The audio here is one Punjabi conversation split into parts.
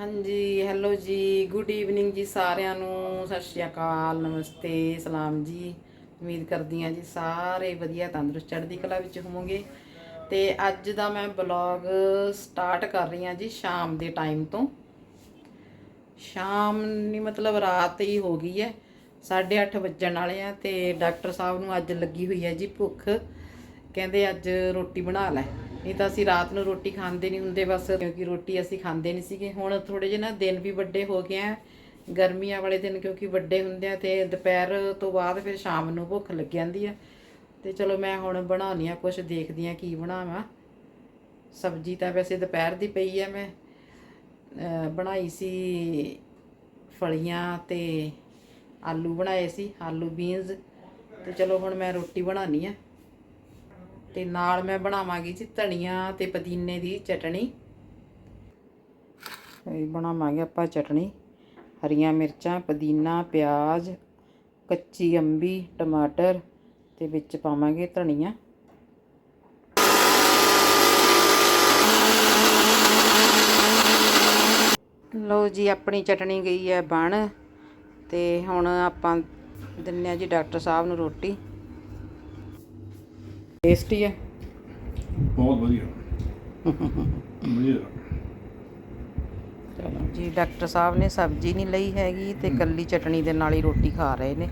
ਹਾਂਜੀ ਹੈਲੋ ਜੀ ਗੁੱਡ ਈਵਨਿੰਗ ਜੀ ਸਾਰਿਆਂ ਨੂੰ, ਸਤਿ ਸ਼੍ਰੀ ਅਕਾਲ, ਨਮਸਤੇ, ਸਲਾਮ ਜੀ। ਉਮੀਦ ਕਰਦੀ ਹਾਂ ਜੀ ਸਾਰੇ ਵਧੀਆ, ਤੰਦਰੁਸਤ, ਚੜ੍ਹਦੀ ਕਲਾ ਵਿੱਚ ਹੋਵੋਗੇ। ਤੇ ਅੱਜ ਦਾ ਮੈਂ ਬਲੌਗ ਸਟਾਰਟ ਕਰ ਰਹੀ ਹਾਂ ਜੀ ਸ਼ਾਮ ਦੇ ਟਾਈਮ ਤੋਂ। ਸ਼ਾਮ ਨਹੀਂ ਮਤਲਬ ਰਾਤ ਹੀ ਹੋ ਗਈ ਹੈ। 8:30 ਵੱਜਣ ਵਾਲੇ ਆ ਤੇ ਡਾਕਟਰ ਸਾਹਿਬ ਨੂੰ ਅੱਜ ਲੱਗੀ ਹੋਈ ਹੈ ਜੀ ਭੁੱਖ। ਕਹਿੰਦੇ ਅੱਜ ਰੋਟੀ ਬਣਾ ਲੈ। ਨਹੀਂ ਤਾਂ ਅਸੀਂ ਰਾਤ ਨੂੰ ਰੋਟੀ ਖਾਂਦੇ ਨਹੀਂ ਹੁੰਦੇ ਬਸ, ਕਿਉਂਕਿ ਰੋਟੀ ਅਸੀਂ ਖਾਂਦੇ ਨਹੀਂ ਸੀਗੇ। ਹੁਣ ਥੋੜੇ ਜਿਹੇ ਨਾ ਦਿਨ ਵੀ ਵੱਡੇ ਹੋ ਗਏ ਆ, ਗਰਮੀਆਂ ਵਾਲੇ ਦਿਨ ਕਿਉਂਕਿ ਵੱਡੇ ਹੁੰਦੇ ਆ ਤੇ ਦੁਪਹਿਰ ਤੋਂ ਬਾਅਦ ਫਿਰ ਸ਼ਾਮ ਨੂੰ ਭੁੱਖ ਲੱਗ ਜਾਂਦੀ ਆ। ਤੇ ਚਲੋ ਮੈਂ ਹੁਣ ਬਣਾਉਣੀ ਆ ਕੁਝ ਦੇਖਦੀ ਆ ਕੀ ਬਣਾਵਾਂ। ਸਬਜ਼ੀ ਤਾਂ ਵੈਸੇ ਦੁਪਹਿਰ ਦੀ ਪਈ ਆ ਮੈਂ ਬਣਾਈ ਸੀ ਫਲੀਆਂ ਤੇ ਆਲੂ ਬਣਾਏ ਸੀ, ਆਲੂ ਬੀਨਸ। ਤੇ ਚਲੋ ਹੁਣ ਮੈਂ ਰੋਟੀ ਬਣਾਉਣੀ ਆ। ਤੇ ਨਾਲ ਮੈਂ ਬਣਾਵਾਂਗੀ ਜੀ ਧਨੀਆ ਤੇ ਪੁਦੀਨੇ ਦੀ ਚਟਣੀ। ਇਹ ਬਣਾਵਾਂਗੇ ਆਪਾਂ ਚਟਣੀ। ਹਰੀਆਂ ਮਿਰਚਾਂ, ਪੁਦੀਨਾ, ਪਿਆਜ਼, ਕੱਚੀ ਅੰਬੀ, ਟਮਾਟਰ ਤੇ ਵਿੱਚ ਪਾਵਾਂਗੇ ਧਨੀਆ। ਲਓ ਜੀ, ਆਪਣੀ ਚਟਣੀ ਗਈ ਹੈ ਬਣ ਤੇ ਹੁਣ ਆਪਾਂ ਦਿੰਨੇ ਆ ਜੀ ਡਾਕਟਰ ਸਾਹਿਬ ਨੂੰ ਰੋਟੀ। ਟੇਸਟੀ ਹੈ? ਬਹੁਤ ਵਧੀਆ। ਵਧੀਆ। ਚਲੋ ਜੀ ਡਾਕਟਰ ਸਾਹਿਬ ਨੇ ਸਬਜ਼ੀ ਨਹੀਂ ਲਈ ਹੈਗੀ ਤੇ ਕੱਲੀ ਚਟਣੀ ਦੇ ਨਾਲ ਹੀ ਰੋਟੀ ਖਾ ਰਹੇ ਨੇ।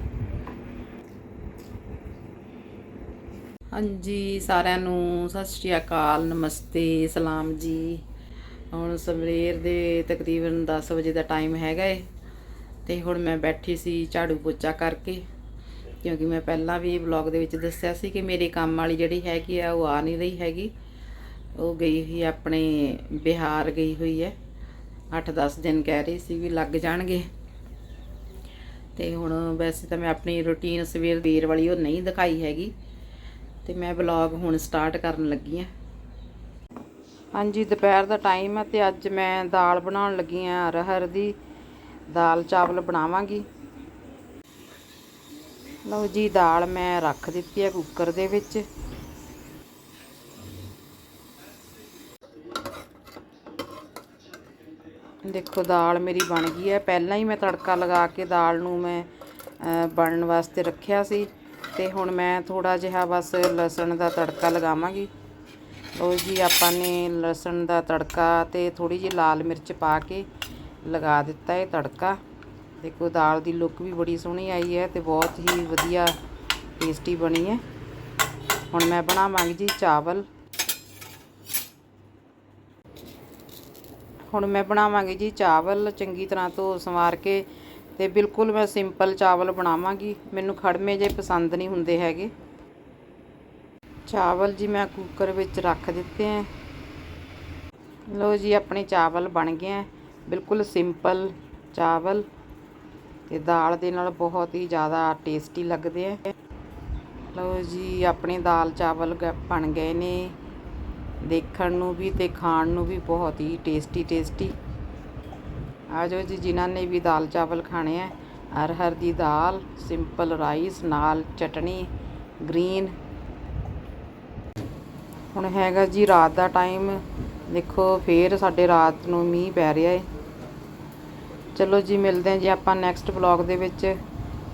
ਹਾਂਜੀ ਸਾਰਿਆਂ ਨੂੰ ਸਤਿ ਸ਼੍ਰੀ ਅਕਾਲ ਨਮਸਤੇ ਸਲਾਮ ਜੀ। ਹੁਣ ਸਵੇਰ ਦੇ ਤਕਰੀਬਨ 10 ਵਜੇ ਦਾ ਟਾਈਮ ਹੈਗਾ ਏ। ਤੇ ਹੁਣ ਮੈਂ ਬੈਠੀ ਸੀ ਝਾੜੂ ਪੋਚਾ ਕਰਕੇ। ਕਿਉਂਕਿ ਮੈਂ ਪਹਿਲਾਂ ਵੀ ਵਲੌਗ ਦੇ ਵਿੱਚ ਦੱਸਿਆ ਸੀ ਕਿ ਮੇਰੇ ਕੰਮ ਵਾਲੀ ਜਿਹੜੀ ਹੈਗੀ ਆ, ਉਹ ਆ ਨਹੀਂ ਰਹੀ ਹੈਗੀ। ਉਹ ਗਈ ਹੋਈ ਆਪਣੇ ਬਿਹਾਰ, ਗਈ ਹੋਈ ਹੈ। 8-10 ਦਿਨ ਕਹਿ ਰਹੀ ਸੀ ਵੀ ਲੱਗ ਜਾਣਗੇ। ਤੇ ਹੁਣ ਵੈਸੇ ਤਾਂ ਮੈਂ ਆਪਣੀ ਰੁਟੀਨ ਸਵੇਰ ਦੇਰ ਵਾਲੀ ਉਹ ਨਹੀਂ ਦਿਖਾਈ ਹੈਗੀ। ਤੇ ਮੈਂ ਵਲੌਗ ਹੁਣ ਸਟਾਰਟ ਕਰਨ ਲੱਗੀ ਆ ਹਾਂਜੀ, ਦੁਪਹਿਰ ਦਾ ਟਾਈਮ ਹੈ ਤੇ ਅੱਜ ਮੈਂ ਦਾਲ ਬਣਾਉਣ ਲੱਗੀ ਆ ਅਰਹਰ ਦੀ ਦਾਲ ਚਾਵਲ ਬਣਾਵਾਂਗੀ। ਲਓ ਜੀ, ਦਾਲ ਮੈਂ ਰੱਖ ਦਿੱਤੀ ਹੈ ਕੁੱਕਰ ਦੇ ਵਿੱਚ। ਦੇਖੋ, ਦਾਲ ਮੇਰੀ ਬਣ ਗਈ ਹੈ। ਪਹਿਲਾਂ ਹੀ ਮੈਂ ਤੜਕਾ ਲਗਾ ਕੇ ਦਾਲ ਨੂੰ ਮੈਂ ਬਣਨ ਵਾਸਤੇ ਰੱਖਿਆ ਸੀ। ਤੇ ਹੁਣ ਮੈਂ ਥੋੜਾ ਜਿਹਾ ਬਸ ਲਸਣ ਦਾ ਤੜਕਾ ਲਗਾਵਾਂਗੀ। ਲਓ ਜੀ, ਆਪਾਂ ਨੇ ਲਸਣ ਦਾ ਤੜਕਾ ਤੇ ਥੋੜੀ ਜਿਹੀ ਲਾਲ ਮਿਰਚ ਪਾ ਕੇ ਲਗਾ ਦਿੱਤਾ ਹੈ ਤੜਕਾ। ਦੇਖੋ, ਦਾਲ ਦੀ ਲੁੱਕ ਵੀ ਬੜੀ ਸੋਹਣੀ ਆਈ ਹੈ ਤੇ ਬਹੁਤ ਹੀ ਵਧੀਆ ਟੇਸਟੀ ਬਣੀ ਹੈ। ਹੁਣ ਮੈਂ ਬਣਾਵਾਂਗੀ ਜੀ ਚਾਵਲ। ਹੁਣ ਮੈਂ ਬਣਾਵਾਂਗੀ ਜੀ ਚਾਵਲ ਚੰਗੀ ਤਰ੍ਹਾਂ ਤੋਂ ਸਵਾਰ ਕੇ ਤੇ ਬਿਲਕੁਲ ਮੈਂ ਸਿੰਪਲ ਚਾਵਲ ਬਣਾਵਾਂਗੀ। ਮੈਨੂੰ ਖੜਮੇ ਜੇ ਪਸੰਦ ਨਹੀਂ ਹੁੰਦੇ ਹੈਗੇ। ਚਾਵਲ ਜੀ ਮੈਂ ਕੁੱਕਰ ਵਿੱਚ ਰੱਖ ਦਿੱਤੇ ਹੈ। ਲੋ ਜੀ, ਆਪਣੇ ਚਾਵਲ ਬਣ ਗਏ ਹੈ। ਬਿਲਕੁਲ ਸਿੰਪਲ ਚਾਵਲ। ਤੇ ਦਾਲ ਦੇ ਨਾਲ ਬਹੁਤ ਹੀ ਜ਼ਿਆਦਾ ਟੇਸਟੀ ਲੱਗਦੇ ਹੈ ਲਓ ਜੀ, ਆਪਣੇ ਦਾਲ ਚਾਵਲ ਗ- ਬਣ ਗਏ ਨੇ। ਦੇਖਣ ਨੂੰ ਵੀ ਤੇ ਖਾਣ ਨੂੰ ਵੀ ਬਹੁਤ ਹੀ ਟੇਸਟੀ ਟੇਸਟੀ ਆ ਜਾਓ ਜੀ, ਜਿਨ੍ਹਾਂ ਨੇ ਵੀ ਦਾਲ ਚਾਵਲ ਖਾਣੇ ਆ ਅਰਹਰ ਦੀ ਦਾਲ ਸਿੰਪਲ ਰਾਈਸ ਨਾਲ ਚਟਣੀ ਗ੍ਰੀਨ ਹੁਣ ਹੈਗਾ ਜੀ, ਰਾਤ ਦਾ ਟਾਈਮ ਦੇਖੋ, ਫੇਰ ਸਾਡੇ ਰਾਤ ਨੂੰ ਮੀਂਹ ਪੈ ਰਿਹਾ ਏ। ਚਲੋ ਜੀ, ਮਿਲਦੇ ਹਾਂ ਜੀ ਆਪਾਂ ਨੈਕਸਟ ਵਲੌਗ ਦੇ ਵਿੱਚ।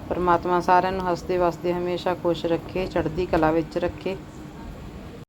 ਪਰਮਾਤਮਾ ਸਾਰਿਆਂ ਨੂੰ ਹੱਸਦੇ ਵਸਦੇ ਹਮੇਸ਼ਾ ਖੁਸ਼ ਰੱਖੇ, ਚੜ੍ਹਦੀ ਕਲਾ ਵਿੱਚ ਰੱਖੇ।